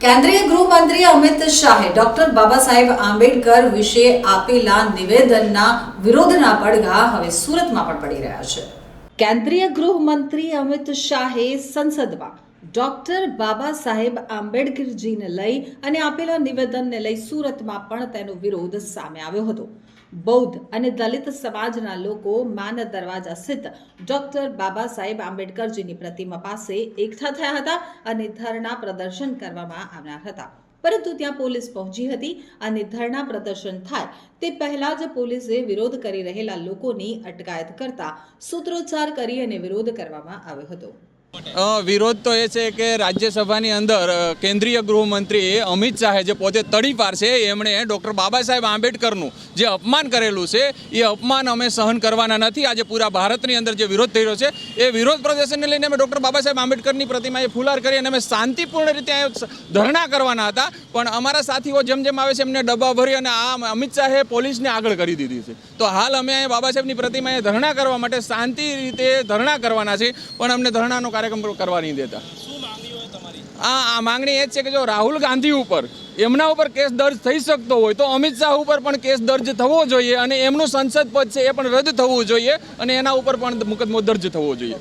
કેન્દ્રીય ગૃહમંત્રી અમિત શાહે ડોક્ટર બાબા સાહેબ આંબેડકર વિશે આપેલા નિવેદનના વિરોધના પડઘા હવે સુરતમાં પણ પડી રહ્યા છે. કેન્દ્રીય ગૃહમંત્રી અમિત શાહે સંસદમાં ડોક્ટર બાબા સાહેબ આંબેડકરજીને લઈ અને આપેલા નિવેદનને લઈ સુરતમાં પણ તેનો વિરોધ સામે આવ્યો હતો. બૌદ્ધ અને દલિત સમાજના લોકો માન દરવાજા સ્થિત ડોક્ટર બાબા સાહેબ આંબેડકરજીની પ્રતિમા પાસે એકઠા થયા હતા અને ધરણા પ્રદર્શન કરવામાં આવ્યા હતા. પરંતુ ત્યાં પોલીસ પહોંચી હતી અને ધરણા પ્રદર્શન થાય તે પહેલા જ પોલીસે વિરોધ કરી રહેલા લોકોની અટકાયત કરતા સૂત્રોચ્ચાર કરી અને વિરોધ કરવામાં આવ્યો હતો. વિરોધ તો એ છે કે રાજ્યસભાની અંદર કેન્દ્રીય ગૃહમંત્રી અમિત શાહે જે પોતે તડીપાર છે, એમણે ડૉક્ટર બાબા સાહેબ આંબેડકરનું જે અપમાન કરેલું છે, એ અપમાન અમે સહન કરવાના નથી. આજે પૂરા ભારતની અંદર જે વિરોધ થઈ રહ્યો છે, એ વિરોધ પ્રદર્શનને લઈને અમે ડૉક્ટર બાબા સાહેબ આંબેડકરની પ્રતિમાએ ફુલાર કરી અને અમે શાંતિપૂર્ણ રીતે ધરણા કરવાના હતા. પણ અમારા સાથીઓ જેમ જેમ આવે છે, એમને ડબ્બા ભરી અને આ અમિત શાહે પોલીસને આગળ કરી દીધી છે. તો હાલ અમે બાબા સાહેબની પ્રતિમાએ ધરણા કરવા માટે શાંતિ રીતે ધરણા કરવાના છે પણ અમને ધરણાનો કાર્યક્રમ કરવા નહીં દેતા. આ આ માંગણી એ જ છે કે જો રાહુલ ગાંધી ઉપર એમના ઉપર કેસ દર્જ થઈ શકતો હોય તો અમિત શાહ ઉપર પણ કેસ દર્જ થવો જોઈએ અને એમનું સંસદ પદ છે એ પણ રદ થવું જોઈએ અને એના ઉપર પણ મુકદમો દર્જ થવો જોઈએ.